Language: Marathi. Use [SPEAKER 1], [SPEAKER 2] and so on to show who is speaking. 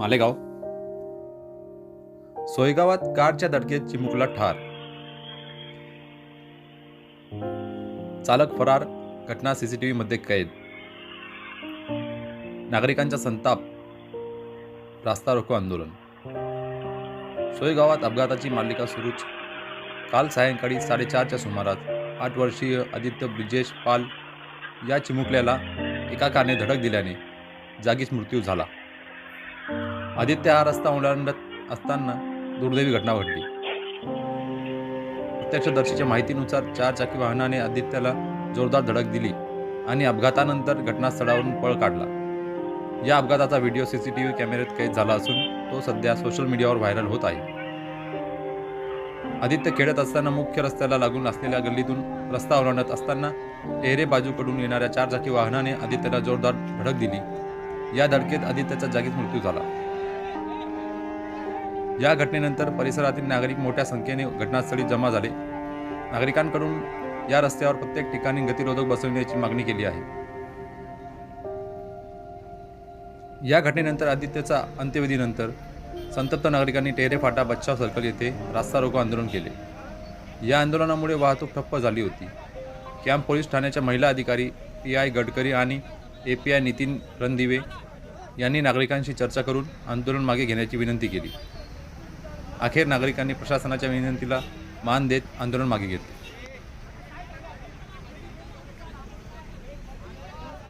[SPEAKER 1] मालेगाव. सोयगावात कारच्या धडकेत चिमुकला ठार. चालक फरार घटना सीसीटीव्ही मध्ये कैद. नागरिकांचा संताप रास्ता रोको आंदोलन. सोयगावात अपघाताची मालिका सुरूच. काल सायंकाळी साडेचारच्या सुमारास आठ वर्षीय आदित्य ब्रिजेश पाल या चिमुकल्याला एका कारने धडक दिल्याने जागीच मृत्यू झाला. आदित्य हा रस्ता ओलांडत असताना दुर्दैवी घटना घडली. प्रत्यक्षदर्शीच्या माहितीनुसार चार चाकी वाहनाने आदित्यला जोरदार धडक दिली आणि अपघातानंतर घटनास्थळावरून पळ काढला. या अपघाताचा video C C T V कॅमेऱ्यात कैद झाला असून तो सध्या सोशल मीडियावर व्हायरल होत आहे. आदित्य खेळत असताना मुख्य रस्त्याला लागून असलेल्या गल्लीतून रस्ता ओलांडत असताना टेहरे बाजूकडून येणाऱ्या चार चाकी वाहनाने आदित्यला जोरदार धडक दिली. या धडकेत आदित्यचा जागीच मृत्यू झाला. या घटनेनंतर परिसरातील नागरिक मोठ्या संख्येने घटनास्थळी जमा झाले. नागरिकांकडून या रस्त्यावर प्रत्येक ठिकाणी गतिरोधक बसवण्याची मागणी केली आहे. या घटनेनंतर आदित्यचा अंत्यविधीनंतर संतप्त नागरिकांनी टेहरे फाटा बच्चाव सर्कल येथे रास्ता रोको आंदोलन केले. या आंदोलनामुळे वाहतूक ठप्प झाली होती. कॅम्प पोलीस ठाण्याच्या महिला अधिकारी पी आय गडकरी आणि A P I Nitin Randive यांनी नागरिकांशी चर्चा करून आंदोलन मागे घेण्याची विनंती केली. अखेर नागरिकांनी प्रशासनाच्या विनंतीला मान देत आंदोलन मागे घेतले.